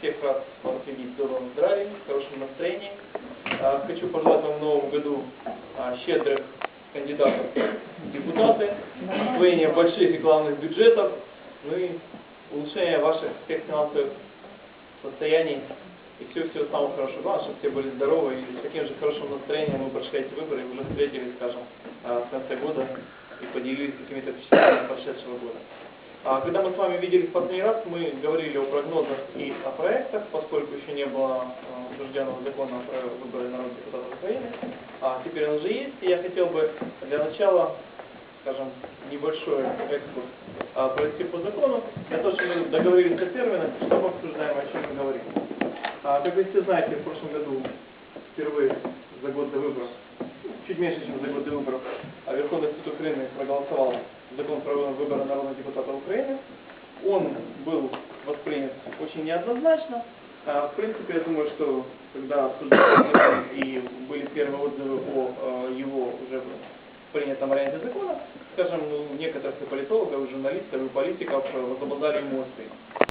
Всех вас видеть в добром здравии, хорошем настроении. А, Хочу пожелать вам в новом году а, щедрых кандидатов в депутаты, освоения больших и главных бюджетов, ну и улучшения ваших всех финансовых состояний и всего-всего самого хорошего. Главное, чтобы все были здоровы и с таким же хорошим настроением вы прошли эти выборы и уже встретились, скажем, а, в конце года и поделились какими-то впечатлениями прошедшего года. А, Когда мы с вами виделись в последний раз, мы говорили о прогнозах и о проектах, поскольку еще не было э, утвержденного закона про выборы народных депутатов Украины. А теперь он уже есть, и я хотел бы для начала, скажем, небольшой экскурс а, провести по закону, для того, чтобы мы договорились о терминах, что мы обсуждаем, о чем мы говорим. А, Как вы все знаете, в прошлом году впервые за год до выборов, чуть меньше, чем за год до выборов, а Верховный Украины проголосовал закон про выборы народных депутатов Украины. Он был воспринят очень неоднозначно. А, В принципе, я думаю, что когда обсуждали и были первые отзывы о э, его уже принятом варианте закона, скажем, ну, некоторых и политологов, и журналистов, и политиков э, возобладали эмоции.